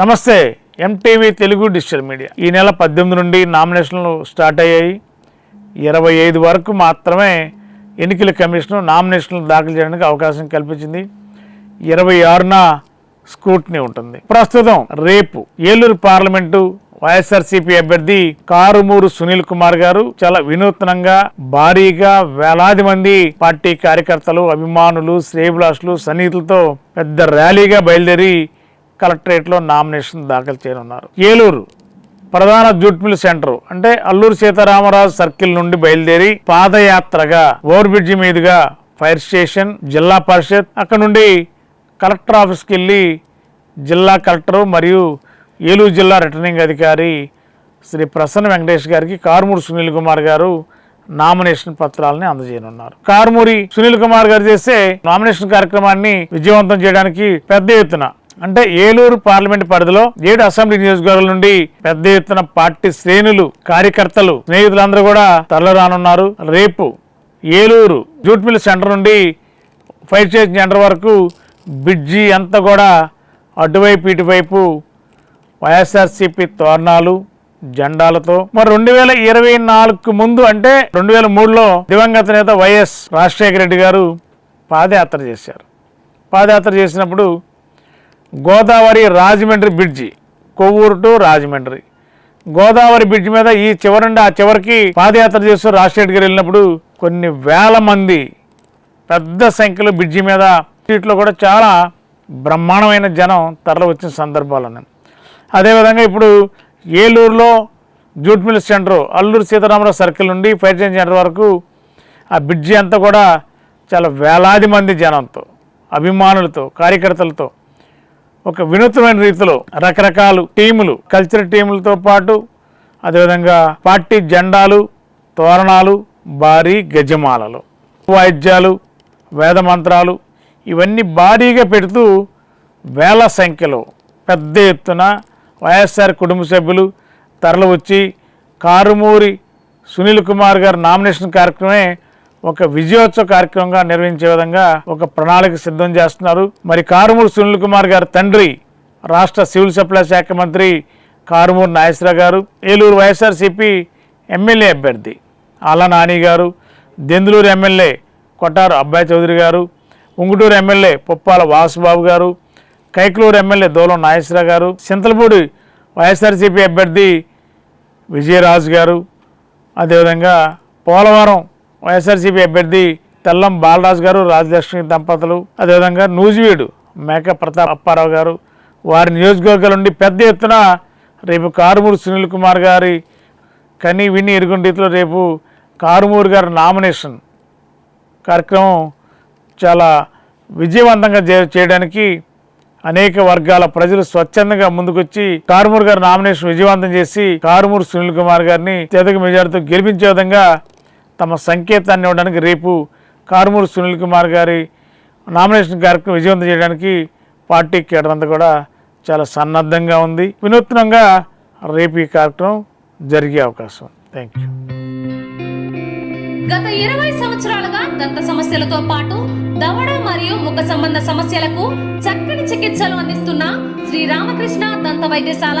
నమస్తే MTV Telugu digital media. ఈ నెల పద్దెనిమిది నుండి నామినేషన్లు స్టార్ట్ అయ్యాయి. ఇరవై ఐదు వరకు మాత్రమే ఎన్నికల కమిషన్ నామినేషన్లు దాఖలు చేయడానికి అవకాశం కల్పించింది. ఇరవై ఆరున స్క్రూట్నీ ఉంటుంది. ప్రస్తుతం రేపు ఏలూరు పార్లమెంటు వైఎస్ఆర్సీపీ అభ్యర్థి కారుమూరు సునీల్ కుమార్ గారు చాలా వినూత్నంగా భారీగా వేలాది మంది పార్టీ కార్యకర్తలు అభిమానులు శ్రేయభిలాషులు సన్నిహితులతో పెద్ద ర్యాలీగా బయలుదేరి కలెక్టరేట్లో నామినేషన్ దాఖలు చేయనున్నారు. ఏలూరు ప్రధాన జూట్ మిల్ సెంటర్ అంటే అల్లూరు సీతారామరాజు సర్కిల్ నుండి బయలుదేరి పాదయాత్రగా ఓవర్ బ్రిడ్జి మీదుగా ఫైర్ స్టేషన్ జిల్లా పరిషత్ అక్కడ నుండి కలెక్టర్ ఆఫీస్కి వెళ్ళి జిల్లా కలెక్టర్ మరియు ఏలూరు జిల్లా రిటర్నింగ్ అధికారి శ్రీ ప్రసన్న వెంకటేష్ గారికి కారుమూరి సునీల్ కుమార్ గారు నామినేషన్ పత్రాలని అందజేయనున్నారు. కారుమూరి సునీల్ కుమార్ గారు చేసే నామినేషన్ కార్యక్రమాన్ని విజయవంతం చేయడానికి పెద్ద ఎత్తున అంటే ఏలూరు పార్లమెంట్ పరిధిలో ఏడు అసెంబ్లీ నియోజకవర్గాల నుండి పెద్ద ఎత్తున పార్టీ శ్రేణులు కార్యకర్తలు స్నేహితులందరూ కూడా తరలిరానున్నారు. రేపు ఏలూరు జూట్ మిల్ సెంటర్ నుండి ఫైర్ స్టేషన్ సెంటర్ వరకు బ్రిడ్జి అంతా కూడా అటువైపు ఇటువైపు వైఎస్ఆర్సీపీ తోరణాలు జెండాలతో. మరి రెండు వేల ఇరవై నాలుగు ముందు అంటే రెండు వేల మూడులో దివంగత నేత వైఎస్ రాజశేఖర రెడ్డి గారు పాదయాత్ర చేశారు. పాదయాత్ర చేసినప్పుడు Godavari Rajahmundry bridge Kovvur to Rajahmundry. Godavari bridge మీద ఈ చివరి నుండి ఆ చివరికి పాదయాత్ర చేస్తూ రాజశేఖర్ గారు వెళ్ళినప్పుడు కొన్ని వేల మంది పెద్ద సంఖ్యలో బ్రిడ్జి మీద సీట్లో కూడా చాలా బ్రహ్మాండమైన జనం తరలి వచ్చిన సందర్భాలు ఉన్నాయి. అదేవిధంగా ఇప్పుడు ఏలూరులో jute mill centre Alluri Sitaramarao circle నుండి ఫైర్ చేంజ్ సెంటర్ వరకు ఆ బ్రిడ్జి అంతా కూడా చాలా వేలాది మంది జనంతో అభిమానులతో కార్యకర్తలతో ఒక వినూత్నమైన రీతిలో రకరకాల టీములు కల్చరల్ టీములతో పాటు అదేవిధంగా పార్టీ జెండాలు తోరణాలు భారీ గజమాలలు వాయిద్యాలు వేద మంత్రాలు ఇవన్నీ భారీగా పెడుతూ వేల సంఖ్యలో పెద్ద ఎత్తున వైఎస్ఆర్ కుటుంబ సభ్యులు తరలి వచ్చి కారుమూరి సునీల్ కుమార్ గారి నామినేషన్ కార్యక్రమమే ఒక విజయోత్సవ కార్యక్రమంగా నిర్వహించే విధంగా ఒక ప్రణాళిక సిద్ధం చేస్తున్నారు. మరి కారుమూరు సునీల్ కుమార్ గారి తండ్రి రాష్ట్ర సివిల్ సప్లై శాఖ మంత్రి కారుమూరు నాగేశ్వరరావు గారు ఏలూరు వైఎస్ఆర్సీపీ ఎమ్మెల్యే అభ్యర్థి ఆలా నాని గారు దెందులూరు ఎమ్మెల్యే కొట్టారు అబ్బాయి చౌదరి గారు ఉంగుటూరు ఎమ్మెల్యే పుప్పాల వాసుబాబు గారు కైకలూరు ఎమ్మెల్యే దోలం నాగేశ్వరరావు గారు సింతలపూడి వైఎస్ఆర్సీపీ అభ్యర్థి విజయరాజు గారు అదేవిధంగా పోలవరం వైఎస్ఆర్సీపీ అభ్యర్థి తెల్లం బాలరాజు గారు రాజలక్ష్మి దంపతులు అదేవిధంగా నూజివీడు మేక ప్రతాప్ అప్పారావు గారు. వారి నియోజకవర్గాల నుండి పెద్ద ఎత్తున రేపు కారుమూరు సునీల్ కుమార్ గారి కని విని ఎరుగుండి రీతిలో రేపు కారుమూరు గారి నామినేషన్ కార్యక్రమం చాలా విజయవంతంగా చే- చేయడానికి అనేక వర్గాల ప్రజలు స్వచ్ఛందంగా ముందుకొచ్చి కారుమూరు గారి నామినేషన్ విజయవంతం చేసి కారుమూరు సునీల్ కుమార్ గారిని అత్యధిక మెజార్టీతో గెలిపించే విధంగా తమ సంకేతాన్ని ఇవ్వడానికి రేపు కారుమూరు సునీల్ కుమార్ గారి నామినేషన్ కార్యక్రమం విజయవంతం చేయడానికి పార్టీ కేడర్ అంతా కూడా చాలా సన్నద్ధంగా ఉంది. వినూత్నంగా రేపు ఈ కార్యక్రమం జరిగే అవకాశం థ్యాంక్ యూ గత ఇరవై సంవత్సరాలుగా దంత సమస్యలతో పాటు దవడ మరియు ముఖ సంబంధ సమస్యలకు చక్కని చికిత్సలు అందిస్తున్న శ్రీ రామకృష్ణ దంత వైద్యశాల